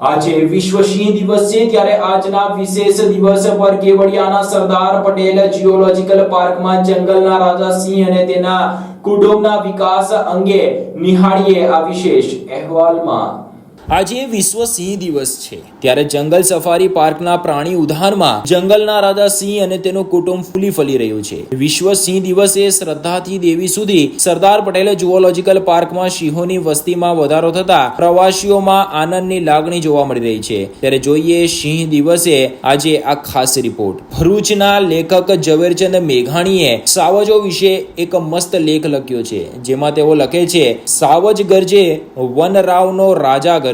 આજે વિશ્વ સિંહ દિવસ છે ત્યારે આજના વિશેષ દિવસ પર કેવડિયાના સરદાર પટેલ જીઓલોજીકલ પાર્કમાં જંગલના રાજા સિંહ અને તેના કુટુંબના વિકાસ અંગે નિહાળીએ આ વિશેષ અહેવાલમાં. આજે વિશ્વ સિંહ દિવસ છે. ત્યારે જંગલ સફારી પાર્કના પ્રાણી ઉદ્યાનમાં જંગલના રાજા સિંહ અને તેનું કુટુંબ ફૂલી ફલી રહ્યું છે. વિશ્વ સિંહ દિવસે શ્રદ્ધાથી દેવી સુધી સરદાર પટેલે જુઓલોજીકલ પાર્કમાં સિંહોની વસ્તીમાં વધારો થતા પ્રવાસીઓમાં આનંદની લાગણી જોવા મળી રહી છે. ત્યારે જોઈએ સિંહ દિવસે આજે આ ખાસ રિપોર્ટ. ભરૂચના લેખક ઝવેરચંદ મેઘાણીએ સાવજો વિશે એક મસ્ત લેખ લખ્યો છે. જેમાં તેઓ લખે છે, સાવજ ગરજે વનરાવનો રાજા ગરજે.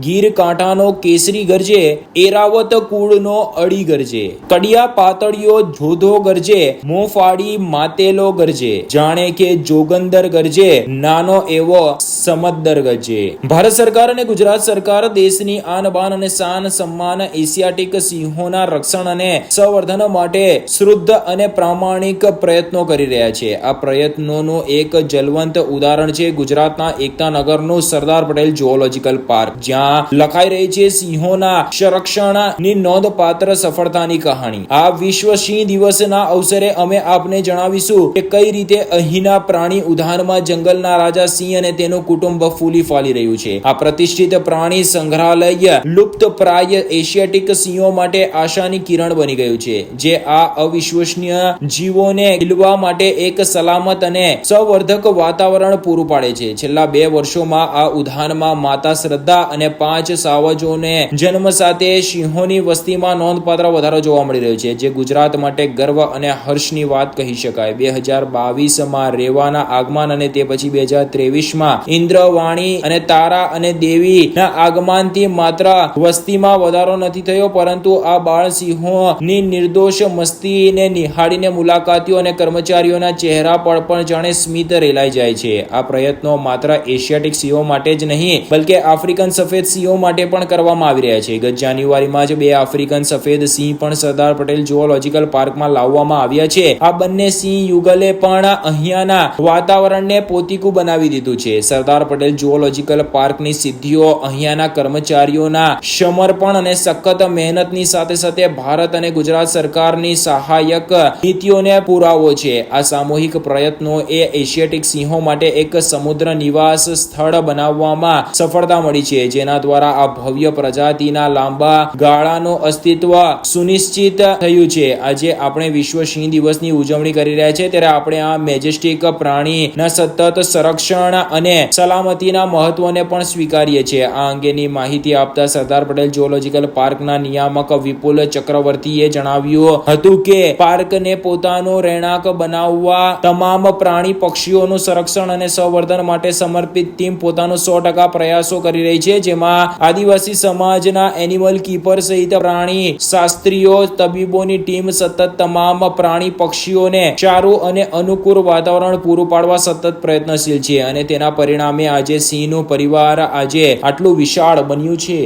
ગીર કાંઠાનો કેસરી ગરજે, એરાવત કુળનો અડી ગરજે. કડિયા પાતળીઓ જોધો ગરજે, મોફાડી માતેલો ગરજે. જાણે કે જોગંદર ગરજે, નાનો એવો સમદ્દર ગરજે. ભારત સરકાર અને ગુજરાત સરકાર દેશની આન બાન અને શાન સન્માન એશિયાટિક સિંહોના રક્ષણ અને સંવર્ધન માટે શુદ્ધ અને પ્રામાણિક પ્રયત્નો કરી રહ્યા છે. આ પ્રયત્નોનું એક જલવંત ઉદાહરણ છે ગુજરાતના એકતા નગરનું સરદાર પટેલ ઝુઓલોજીકલ પાર્ક જ્યાં લખાઈ રહી છે સિંહોના સંરક્ષણની નોંધપાત્ર સફળતાની કહાણી. આ વિશ્વ સિંહ દિવસના અવસરે અમે આપને જણાવીશું કે કઈ રીતે અહીંના પ્રાણી ઉદ્યાનમાં જંગલના રાજા સિંહ અને તેનું કુટુંબ ફૂલી ફાલી રહ્યું છે. આ પ્રતિષ્ઠિત પ્રાણી સંગ્રહાલય લુપ્ત પ્રાય એશિયાટિક સિંહો માટે આશાની કિરણ બની ગયું છે, જે આ અવિશ્વસનીય જીવોને ખીલવા માટે એક સલામત અને સંવર્ધક વાતાવરણ પૂરું પાડે છે. છેલ્લા બે વર્ષોમાં આ ઉદ્યાનમાં માતા શ્રદ્ધા અને પાંચ સાવજોને જન્મ સાથે સિંહોની વસ્તીમાં નોંધપાત્ર વધારો જોવા મળી રહ્યો છે, જે ગુજરાત માટે ગર્વ અને હર્ષની વાત કહી શકાય. બે હજાર બાવીસમાં રેવાના આગમન અને તે પછી બે હજાર ત્રેવીસમાં ઇન્દ્રવાણી અને તારા અને દેવીના આગમનથી માત્ર વસ્તીમાં વધારો નથી થયો, પરંતુ આ બાળ સિંહોની નિર્દોષ મસ્તીને નિહાળીને મુલાકાતીઓ અને કર્મચારીઓના ચહેરા પર પણ જાણે સ્મિત રેલાઈ જાય છે. આ પ્રયત્નો માત્ર એશિયાટિક સિંહો માટે જ નહીં, બલકે આફ્રિકન સફેદ સિંહો માટે પણ કરવામાં આવી રહ્યા છે. ગત જાન્યુઆરીમાં જ બે આફ્રિકન સફેદ સિંહ પણ સરદાર પટેલ ઝુઓલોજીકલ પાર્કમાં લાવવામાં આવ્યા છે. આ બંને સિંહ યુગલે પણ અહીંયાના વાતાવરણને પોતીકું બનાવી દીધું છે. સરદાર પટેલ ઝુઓલોજીકલ પાર્કની સિદ્ધિઓ, અહીંયાના કર્મચારીઓના સમર્પણ અને સખત મહેનતની સાથે સાથે ભારત અને ગુજરાત સરકારની સહાયક નીતિઓને પુરાવો છે. આ સામૂહિક પ્રયત્નો એ એશિયાટિક સિંહો માટે એક સમુદ્ર નિવાસ સ્થળ બનાવવામાં સફળતા મળી છે. જેના દ્વારા આ ભવ્ય પ્રજાતિના લાંબા ગાળાનો અસ્તિત્વ સુનિશ્ચિત થયું છે. આજે આપણે વિશ્વ સિંહ દિવસની ઉજવણી કરી રહ્યા છે. ત્યારે આપણે આ મેજેસ્ટિક પ્રાણીના સતત સંરક્ષણ અને સલામતીના મહત્વને પણ સ્વીકારીએ છીએ. આ અંગેની માહિતી આપતા સરદાર પટેલ ઝુઓલોજીકલ પાર્કના નિયામક વિપુલ ચક્રવર્તીએ જણાવ્યું હતું કે પાર્કને પોતાનો રહેણાંક બનાવવા તમામ પ્રાણી પક્ષીઓનું સંરક્ષણ અને સંવર્ધન માટે સમર્પિત ટીમ પોતાનો સો ટકા પ્રયાસો કરી રહી છે, જેમાં આદિવાસી સમાજના એનિમલ કીપર સહિત પ્રાણી, શાસ્ત્રીઓ, તબીબોની ટીમ સતત તમામ પ્રાણી પક્ષીઓને સારું અને અનુકૂળ વાતાવરણ પૂરું પાડવા સતત પ્રયત્નશીલ છે અને તેના પરિણામે આજે સિંહનું પરિવાર આજે આટલું વિશાળ બન્યું છે.